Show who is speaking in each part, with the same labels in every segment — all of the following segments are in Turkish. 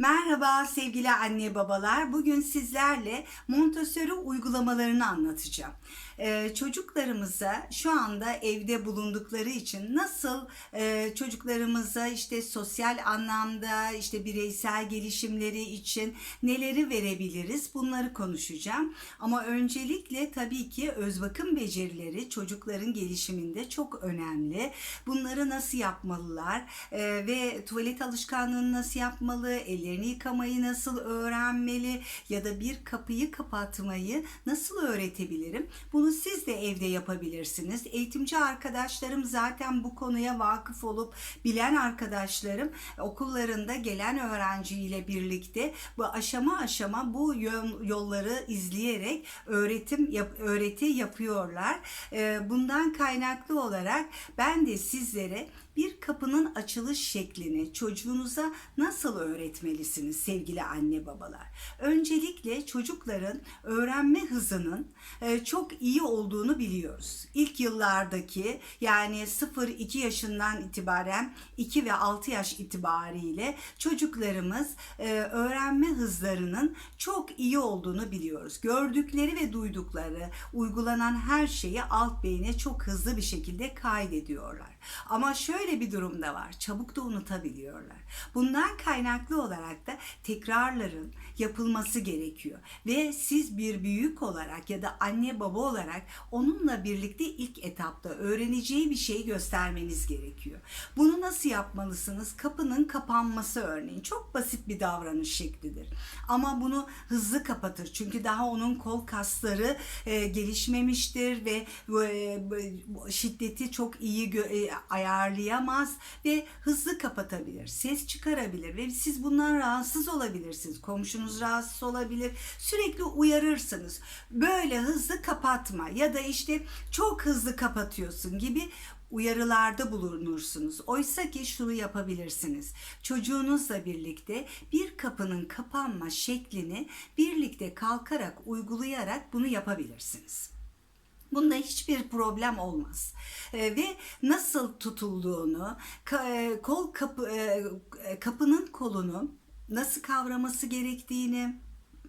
Speaker 1: Merhaba sevgili anne babalar. Bugün sizlerle Montessori uygulamalarını anlatacağım. Ee, çocuklarımıza şu anda evde bulundukları için nasıl e, çocuklarımıza işte sosyal anlamda işte bireysel gelişimleri için neleri verebiliriz bunları konuşacağım. Ama öncelikle tabii ki öz bakım becerileri çocukların gelişiminde çok önemli. Bunları nasıl yapmalılar Ee, ve tuvalet alışkanlığını nasıl yapmalı, ellerini yıkamayı nasıl öğrenmeli ya da bir kapıyı kapatmayı nasıl öğretebilirim? Bunu siz de evde yapabilirsiniz. Eğitimci arkadaşlarım zaten bu konuya vakıf olup bilen arkadaşlarım okullarında gelen öğrenciyle birlikte bu aşama aşama bu yol- yolları izleyerek öğretim yap, öğreti yapıyorlar. Bundan kaynaklı olarak ben de sizlere bir kapının açılış şeklini çocuğunuza nasıl öğretmelisiniz sevgili anne babalar? Öncelikle çocukların öğrenme hızının e, çok iyi olduğunu biliyoruz. İlk yıllardaki yani 0-2 yaşından itibaren 2 ve 6 yaş itibariyle çocuklarımız e, öğrenme hızlarının çok iyi olduğunu biliyoruz. Gördükleri ve duydukları, uygulanan her şeyi alt beyine çok hızlı bir şekilde kaydediyorlar. Ama şöyle bir durum da var. Çabuk da unutabiliyorlar. Bundan kaynaklı olarak da tekrarların yapılması gerekiyor. Ve siz bir büyük olarak ya da anne baba olarak onunla birlikte ilk etapta öğreneceği bir şeyi göstermeniz gerekiyor. Bunu nasıl yapmalısınız? Kapının kapanması örneğin. Çok basit bir davranış şeklidir. Ama bunu hızlı kapatır. Çünkü daha onun kol kasları e, gelişmemiştir ve e, şiddeti çok iyi gö- e, ayarlayamaz ve hızlı kapatabilir. Ses çıkarabilir ve siz bundan rahatsız olabilirsiniz. Komşunuz rahatsız olabilir. Sürekli uyarırsınız. Böyle hızlı kapatma ya da işte çok hızlı kapatıyorsun gibi uyarılarda bulunursunuz. Oysa ki şunu yapabilirsiniz. Çocuğunuzla birlikte bir kapının kapanma şeklini birlikte kalkarak, uygulayarak bunu yapabilirsiniz. Bunda hiçbir problem olmaz. Ee, ve nasıl tutulduğunu, ka- e, kol kapı e, kapının kolunu nasıl kavraması gerektiğini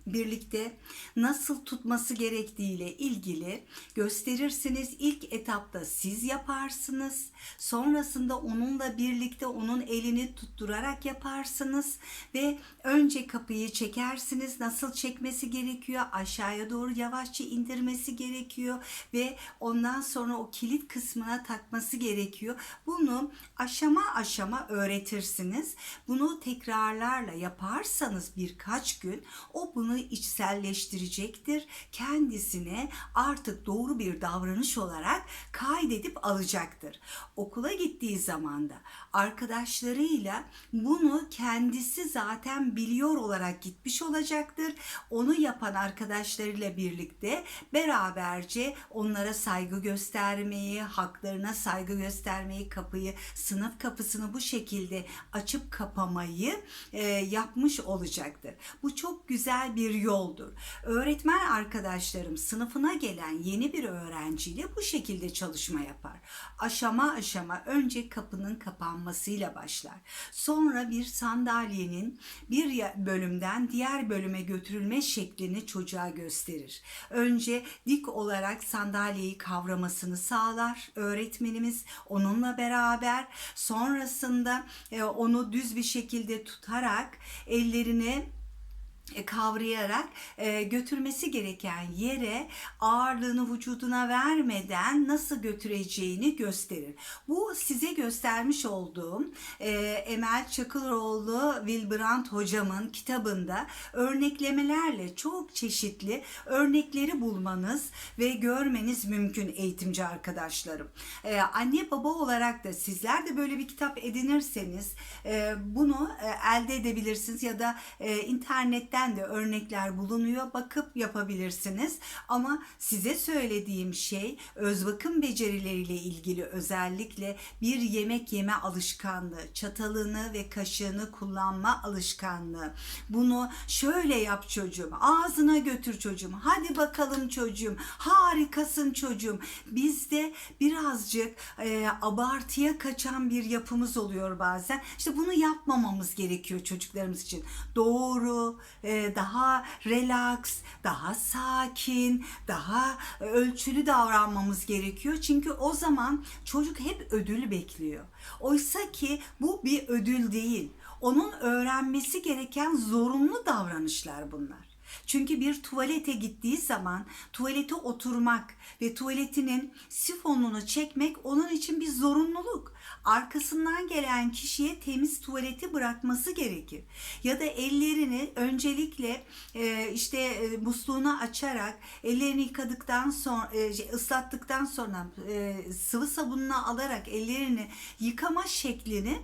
Speaker 1: birlikte nasıl tutması gerektiğiyle ilgili gösterirsiniz. İlk etapta siz yaparsınız. Sonrasında onunla birlikte onun elini tutturarak yaparsınız ve önce kapıyı çekersiniz. Nasıl çekmesi gerekiyor? Aşağıya doğru yavaşça indirmesi gerekiyor ve ondan sonra o kilit kısmına takması gerekiyor. Bunu aşama aşama öğretirsiniz. Bunu tekrarlarla yaparsanız birkaç gün o bunu içselleştirecektir. Kendisine artık doğru bir davranış olarak kaydedip alacaktır. Okula gittiği zaman da arkadaşlarıyla bunu kendisi zaten biliyor olarak gitmiş olacaktır. Onu yapan arkadaşlarıyla birlikte beraberce onlara saygı göstermeyi, haklarına saygı göstermeyi, kapıyı, sınıf kapısını bu şekilde açıp kapamayı e, yapmış olacaktır. Bu çok güzel bir yoldur. Öğretmen arkadaşlarım sınıfına gelen yeni bir öğrenciyle bu şekilde çalışma yapar. Aşama aşama önce kapının kapanmasıyla başlar. Sonra bir sandalyenin bir bölümden diğer bölüme götürülme şeklini çocuğa gösterir. Önce dik olarak sandalyeyi kavramasını sağlar öğretmenimiz onunla beraber. Sonrasında e, onu düz bir şekilde tutarak ellerini kavrayarak e, götürmesi gereken yere ağırlığını vücuduna vermeden nasıl götüreceğini gösterir. Bu size göstermiş olduğum e, Emel Çakıroğlu Wilbrand hocamın kitabında örneklemelerle çok çeşitli örnekleri bulmanız ve görmeniz mümkün eğitimci arkadaşlarım. E, anne baba olarak da sizler de böyle bir kitap edinirseniz e, bunu e, elde edebilirsiniz ya da e, internet İnternetten de örnekler bulunuyor. Bakıp yapabilirsiniz. Ama size söylediğim şey öz bakım becerileriyle ilgili özellikle bir yemek yeme alışkanlığı, çatalını ve kaşığını kullanma alışkanlığı. Bunu şöyle yap çocuğum, ağzına götür çocuğum. Hadi bakalım çocuğum, harikasın çocuğum. Bizde birazcık e, abartıya kaçan bir yapımız oluyor bazen. İşte bunu yapmamamız gerekiyor çocuklarımız için. Doğru, e, daha relax, daha sakin, daha ölçülü davranmamız gerekiyor. Çünkü o zaman çocuk hep ödül bekliyor. Oysa ki bu bir ödül değil. Onun öğrenmesi gereken zorunlu davranışlar bunlar. Çünkü bir tuvalete gittiği zaman tuvalete oturmak ve tuvaletinin sifonunu çekmek onun için bir zorunluluk. Arkasından gelen kişiye temiz tuvaleti bırakması gerekir. Ya da ellerini öncelikle e, işte e, musluğunu açarak ellerini yıkadıktan sonra e, şey, ıslattıktan sonra sıvı sabununa alarak ellerini yıkama şeklini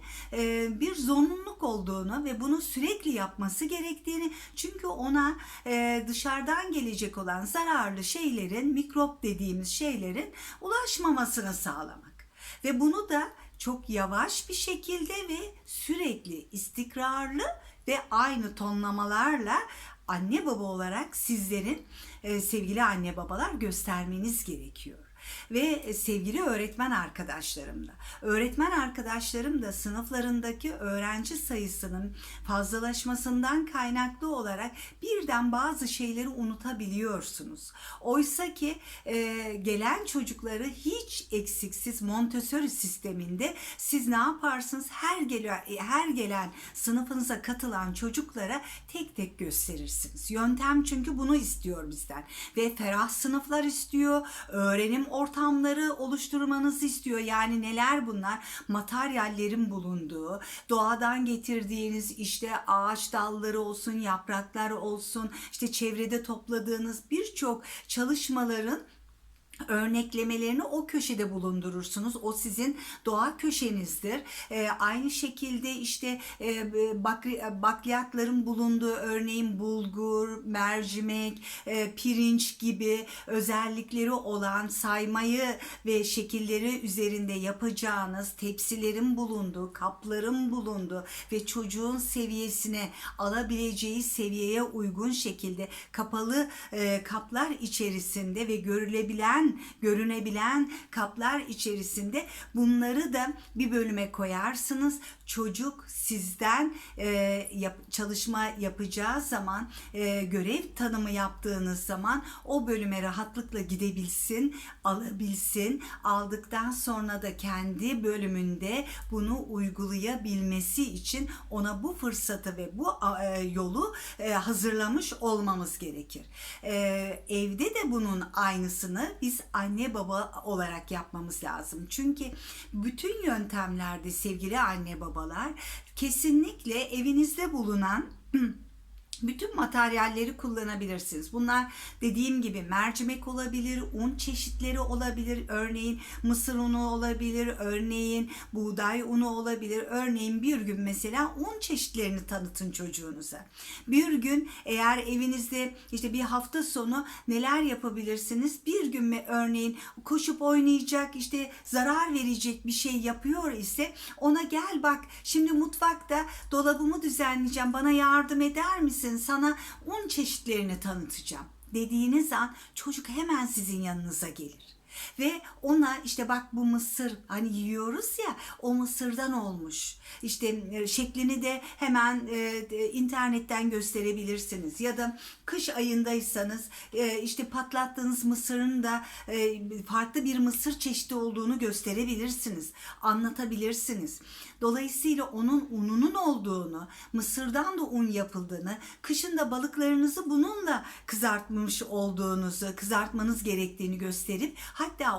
Speaker 1: bir zorunluluk olduğunu ve bunu sürekli yapması gerektiğini çünkü ona e, dışarıdan gelecek olan zararlı şeylerin mikrop dediğimiz şeylerin ulaşmamasını sağlamak. Ve bunu da çok yavaş bir şekilde ve sürekli istikrarlı ve aynı tonlamalarla anne baba olarak sizlerin e, sevgili anne babalar göstermeniz gerekiyor ve e, sevgili öğretmen arkadaşlarım da. Öğretmen arkadaşlarım da sınıflarındaki öğrenci sayısının fazlalaşmasından kaynaklı olarak birden bazı şeyleri unutabiliyorsunuz. Oysa ki e, gelen çocukları hiç eksiksiz Montessori sisteminde siz ne yaparsınız? Her gelen, her gelen sınıfınıza katılan çocuklara tek tek gösterirsiniz. Yöntem çünkü bunu istiyor bizden ve ferah sınıflar istiyor, öğrenim ortamları oluşturmanızı istiyor. Yani neler bunlar? Materyallerin bulunduğu, doğadan getirdiğiniz işte ağaç dalları olsun, yapraklar olsun, işte çevrede topladığınız birçok çalışmaların örneklemelerini o köşede bulundurursunuz. O sizin doğa köşenizdir. Ee, aynı şekilde işte e, bak- bakliyatların bulunduğu örneğin bulgur, mercimek, e, pirinç gibi özellikleri olan saymayı ve şekilleri üzerinde yapacağınız tepsilerin bulunduğu, kapların bulunduğu ve çocuğun seviyesine alabileceği seviyeye uygun şekilde kapalı e, kaplar içerisinde ve görülebilen görünebilen kaplar içerisinde bunları da bir bölüme koyarsınız. Çocuk sizden e, yap, çalışma yapacağı zaman e, görev tanımı yaptığınız zaman o bölüme rahatlıkla gidebilsin, alabilsin. Aldıktan sonra da kendi bölümünde bunu uygulayabilmesi için ona bu fırsatı ve bu e, yolu e, hazırlamış olmamız gerekir. E, evde de bunun aynısını biz anne baba olarak yapmamız lazım. Çünkü bütün yöntemlerde sevgili anne babalar kesinlikle evinizde bulunan bütün materyalleri kullanabilirsiniz. Bunlar dediğim gibi mercimek olabilir, un çeşitleri olabilir, örneğin mısır unu olabilir, örneğin buğday unu olabilir. Örneğin bir gün mesela un çeşitlerini tanıtın çocuğunuza. Bir gün eğer evinizde işte bir hafta sonu neler yapabilirsiniz? Bir gün mü örneğin koşup oynayacak, işte zarar verecek bir şey yapıyor ise ona gel bak şimdi mutfakta dolabımı düzenleyeceğim bana yardım eder misin? Sana un çeşitlerini tanıtacağım dediğiniz an çocuk hemen sizin yanınıza gelir. Ve ona işte bak bu mısır hani yiyoruz ya o mısırdan olmuş. İşte e, şeklini de hemen e, internetten gösterebilirsiniz. Ya da kış ayındaysanız e, işte patlattığınız mısırın da e, farklı bir mısır çeşidi olduğunu gösterebilirsiniz. Anlatabilirsiniz. Dolayısıyla onun ununun olduğunu, mısırdan da un yapıldığını, kışın da balıklarınızı bununla kızartmış olduğunuzu, kızartmanız gerektiğini gösterip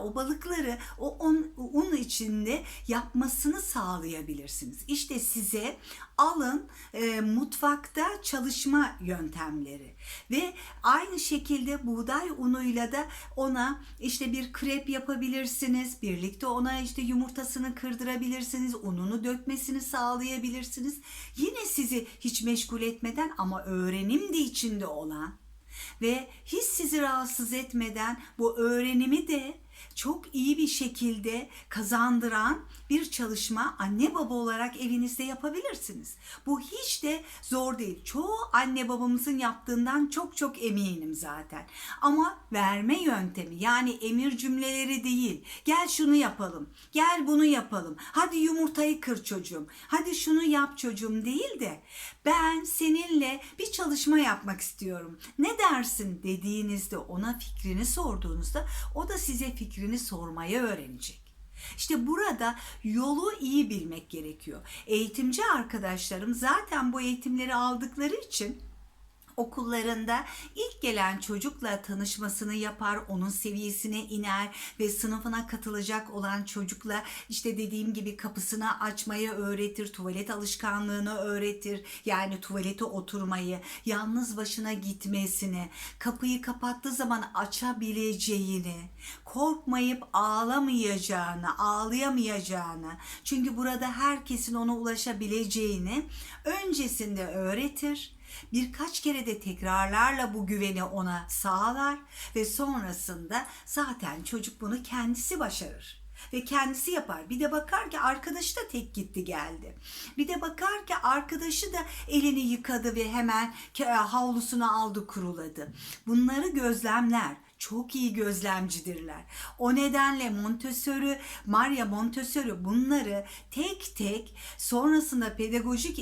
Speaker 1: o balıkları o un içinde yapmasını sağlayabilirsiniz. İşte size alın e, mutfakta çalışma yöntemleri ve aynı şekilde buğday unuyla da ona işte bir krep yapabilirsiniz. Birlikte ona işte yumurtasını kırdırabilirsiniz. Ununu dökmesini sağlayabilirsiniz. Yine sizi hiç meşgul etmeden ama öğrenim de içinde olan ve hiç sizi rahatsız etmeden bu öğrenimi de çok iyi bir şekilde kazandıran bir çalışma anne baba olarak evinizde yapabilirsiniz. Bu hiç de zor değil. Çoğu anne babamızın yaptığından çok çok eminim zaten. Ama verme yöntemi yani emir cümleleri değil. Gel şunu yapalım. Gel bunu yapalım. Hadi yumurtayı kır çocuğum. Hadi şunu yap çocuğum değil de ben seninle bir çalışma yapmak istiyorum. Ne dersin dediğinizde ona fikrini sorduğunuzda o da size fikrini sormayı öğrenecek. İşte burada yolu iyi bilmek gerekiyor. Eğitimci arkadaşlarım zaten bu eğitimleri aldıkları için okullarında ilk gelen çocukla tanışmasını yapar, onun seviyesine iner ve sınıfına katılacak olan çocukla işte dediğim gibi kapısını açmayı öğretir, tuvalet alışkanlığını öğretir. Yani tuvalete oturmayı, yalnız başına gitmesini, kapıyı kapattığı zaman açabileceğini, korkmayıp ağlamayacağını, ağlayamayacağını, çünkü burada herkesin ona ulaşabileceğini öncesinde öğretir birkaç kere de tekrarlarla bu güveni ona sağlar ve sonrasında zaten çocuk bunu kendisi başarır ve kendisi yapar. Bir de bakar ki arkadaşı da tek gitti geldi. Bir de bakar ki arkadaşı da elini yıkadı ve hemen havlusunu aldı kuruladı. Bunları gözlemler çok iyi gözlemcidirler. O nedenle Montessori, Maria Montessori bunları tek tek sonrasında pedagojik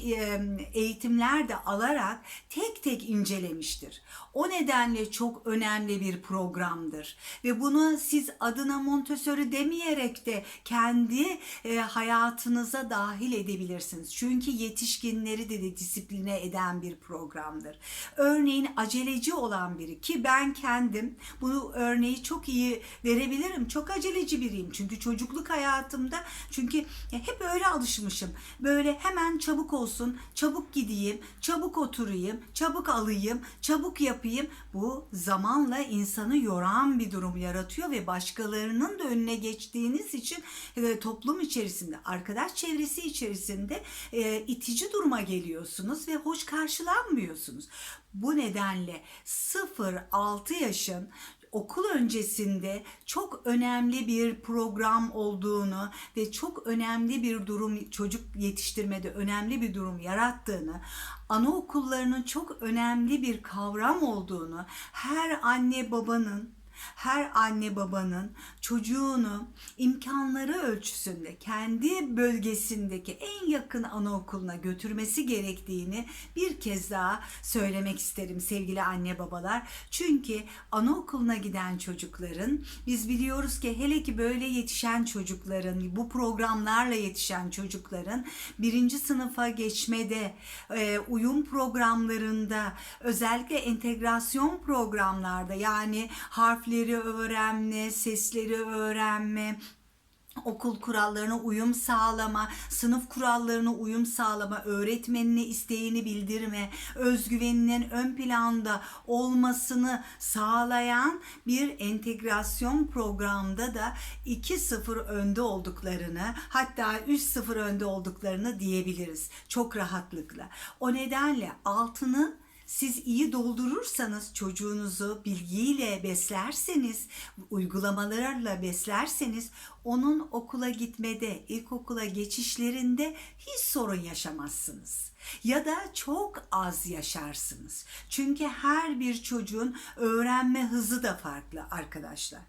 Speaker 1: eğitimler de alarak tek tek incelemiştir. O nedenle çok önemli bir programdır. Ve bunu siz adına Montessori demeyerek de kendi hayatınıza dahil edebilirsiniz. Çünkü yetişkinleri de, de disipline eden bir programdır. Örneğin aceleci olan biri ki ben kendim bu örneği çok iyi verebilirim. Çok aceleci biriyim. Çünkü çocukluk hayatımda çünkü hep öyle alışmışım. Böyle hemen çabuk olsun, çabuk gideyim, çabuk oturayım, çabuk alayım, çabuk yapayım. Bu zamanla insanı yoran bir durum yaratıyor ve başkalarının da önüne geçtiğiniz için e, toplum içerisinde, arkadaş çevresi içerisinde e, itici duruma geliyorsunuz ve hoş karşılanmıyorsunuz. Bu nedenle 0-6 yaşın okul öncesinde çok önemli bir program olduğunu ve çok önemli bir durum çocuk yetiştirmede önemli bir durum yarattığını, anaokullarının çok önemli bir kavram olduğunu her anne babanın her anne babanın çocuğunu imkanları ölçüsünde kendi bölgesindeki en yakın anaokuluna götürmesi gerektiğini bir kez daha söylemek isterim sevgili anne babalar. Çünkü anaokuluna giden çocukların biz biliyoruz ki hele ki böyle yetişen çocukların bu programlarla yetişen çocukların birinci sınıfa geçmede e, uyum programlarında özellikle entegrasyon programlarda yani harf harfleri öğrenme, sesleri öğrenme, okul kurallarına uyum sağlama, sınıf kurallarına uyum sağlama, öğretmenine isteğini bildirme, özgüveninin ön planda olmasını sağlayan bir entegrasyon programda da 2-0 önde olduklarını hatta 3-0 önde olduklarını diyebiliriz çok rahatlıkla. O nedenle altını siz iyi doldurursanız çocuğunuzu bilgiyle beslerseniz, uygulamalarla beslerseniz onun okula gitmede, ilkokula geçişlerinde hiç sorun yaşamazsınız. Ya da çok az yaşarsınız. Çünkü her bir çocuğun öğrenme hızı da farklı arkadaşlar.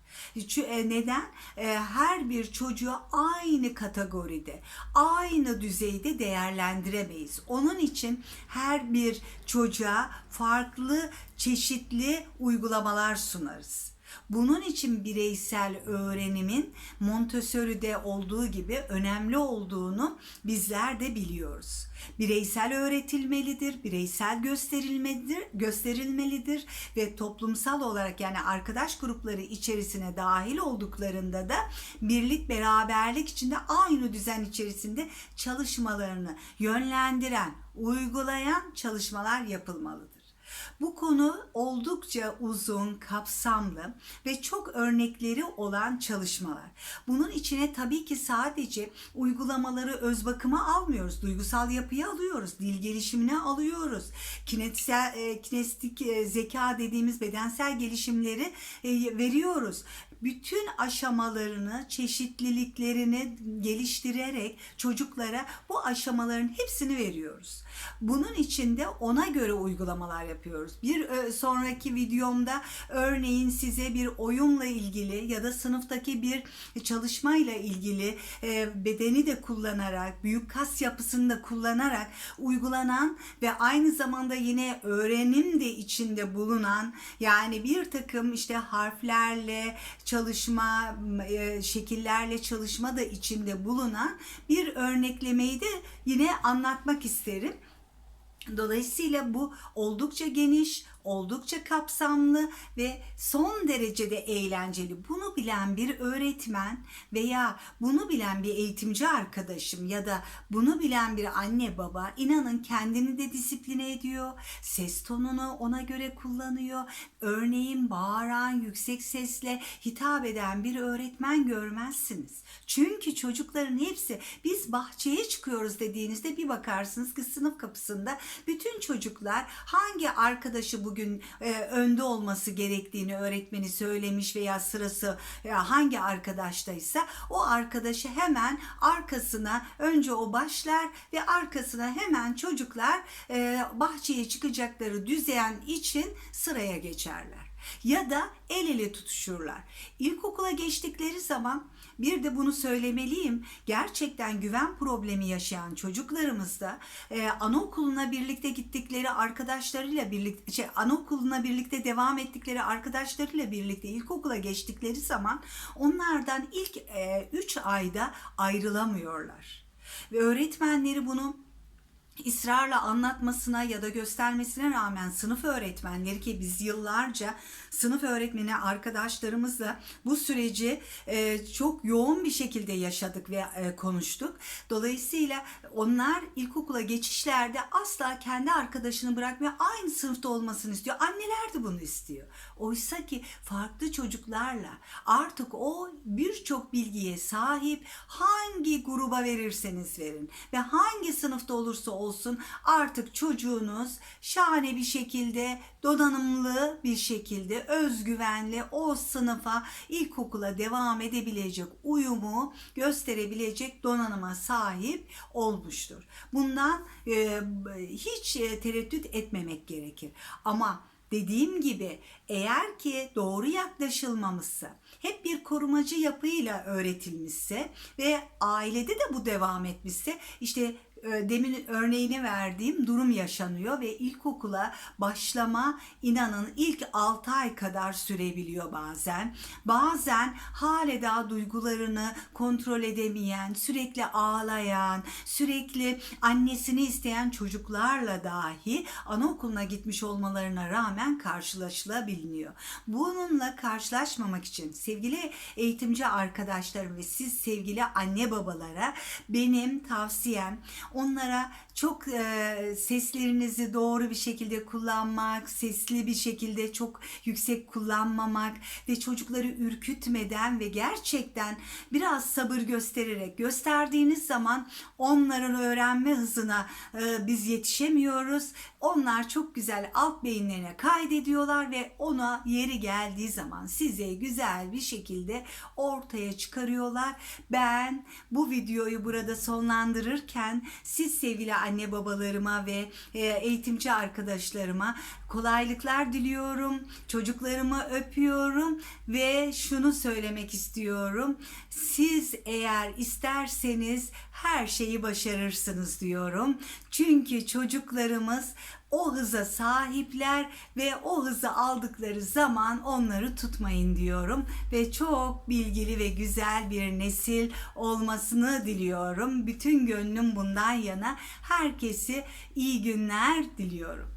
Speaker 1: E, neden? E, her bir çocuğu aynı kategoride, aynı düzeyde değerlendiremeyiz. Onun için her bir çocuğa farklı çeşitli uygulamalar sunarız. Bunun için bireysel öğrenimin Montessori'de olduğu gibi önemli olduğunu bizler de biliyoruz. Bireysel öğretilmelidir, bireysel gösterilmelidir, gösterilmelidir ve toplumsal olarak yani arkadaş grupları içerisine dahil olduklarında da birlik beraberlik içinde aynı düzen içerisinde çalışmalarını yönlendiren, uygulayan çalışmalar yapılmalıdır. Bu konu oldukça uzun, kapsamlı ve çok örnekleri olan çalışmalar. Bunun içine tabii ki sadece uygulamaları öz bakıma almıyoruz. Duygusal yapıyı alıyoruz, dil gelişimini alıyoruz. Kinetsel, e, kinestik e, zeka dediğimiz bedensel gelişimleri e, veriyoruz bütün aşamalarını, çeşitliliklerini geliştirerek çocuklara bu aşamaların hepsini veriyoruz. Bunun için de ona göre uygulamalar yapıyoruz. Bir e, sonraki videomda örneğin size bir oyunla ilgili ya da sınıftaki bir çalışmayla ilgili e, bedeni de kullanarak, büyük kas yapısını da kullanarak uygulanan ve aynı zamanda yine öğrenim de içinde bulunan yani bir takım işte harflerle çalışma, e, şekillerle çalışma da içinde bulunan bir örneklemeyi de yine anlatmak isterim. Dolayısıyla bu oldukça geniş, oldukça kapsamlı ve son derecede eğlenceli. Bunu bilen bir öğretmen veya bunu bilen bir eğitimci arkadaşım ya da bunu bilen bir anne baba inanın kendini de disipline ediyor. Ses tonunu ona göre kullanıyor. Örneğin bağıran, yüksek sesle hitap eden bir öğretmen görmezsiniz. Çünkü çocukların hepsi biz bahçeye çıkıyoruz dediğinizde bir bakarsınız ki sınıf kapısında bütün çocuklar hangi arkadaşı bugün e, önde olması gerektiğini öğretmeni söylemiş veya sırası e, hangi arkadaştaysa o arkadaşı hemen arkasına önce o başlar ve arkasına hemen çocuklar e, bahçeye çıkacakları düzen için sıraya geçerler ya da el ele tutuşurlar. İlkokula geçtikleri zaman bir de bunu söylemeliyim. Gerçekten güven problemi yaşayan çocuklarımızda e, anaokuluna birlikte gittikleri arkadaşlarıyla birlikte şey, anaokuluna birlikte devam ettikleri arkadaşlarıyla birlikte ilkokula geçtikleri zaman onlardan ilk 3 e, ayda ayrılamıyorlar. Ve öğretmenleri bunu ısrarla anlatmasına ya da göstermesine rağmen sınıf öğretmenleri ki biz yıllarca sınıf öğretmeni arkadaşlarımızla bu süreci e, çok yoğun bir şekilde yaşadık ve e, konuştuk. Dolayısıyla onlar ilkokula geçişlerde asla kendi arkadaşını bırakmıyor. Aynı sınıfta olmasını istiyor. Anneler de bunu istiyor. Oysa ki farklı çocuklarla artık o birçok bilgiye sahip hangi gruba verirseniz verin ve hangi sınıfta olursa olsun artık çocuğunuz şahane bir şekilde donanımlı bir şekilde özgüvenli o sınıfa ilkokula devam edebilecek uyumu gösterebilecek donanıma sahip olmuştur. Bundan e, hiç e, tereddüt etmemek gerekir. Ama Dediğim gibi eğer ki doğru yaklaşılmamışsa, hep bir korumacı yapıyla öğretilmişse ve ailede de bu devam etmişse işte demin örneğini verdiğim durum yaşanıyor ve ilkokula başlama inanın ilk 6 ay kadar sürebiliyor bazen. Bazen hale daha duygularını kontrol edemeyen, sürekli ağlayan, sürekli annesini isteyen çocuklarla dahi anaokuluna gitmiş olmalarına rağmen karşılaşılabiliyor. Bununla karşılaşmamak için sevgili eğitimci arkadaşlarım ve siz sevgili anne babalara benim tavsiyem onlara çok e, seslerinizi doğru bir şekilde kullanmak, sesli bir şekilde çok yüksek kullanmamak ve çocukları ürkütmeden ve gerçekten biraz sabır göstererek gösterdiğiniz zaman onların öğrenme hızına e, biz yetişemiyoruz. Onlar çok güzel alt beyinlerine kaydediyorlar ve ona yeri geldiği zaman size güzel bir şekilde ortaya çıkarıyorlar. Ben bu videoyu burada sonlandırırken siz sevgili anne babalarıma ve e, eğitimci arkadaşlarıma kolaylıklar diliyorum. Çocuklarımı öpüyorum ve şunu söylemek istiyorum. Siz eğer isterseniz her şeyi başarırsınız diyorum. Çünkü çocuklarımız o hıza sahipler ve o hızı aldıkları zaman onları tutmayın diyorum ve çok bilgili ve güzel bir nesil olmasını diliyorum. Bütün gönlüm bundan yana herkesi iyi günler diliyorum.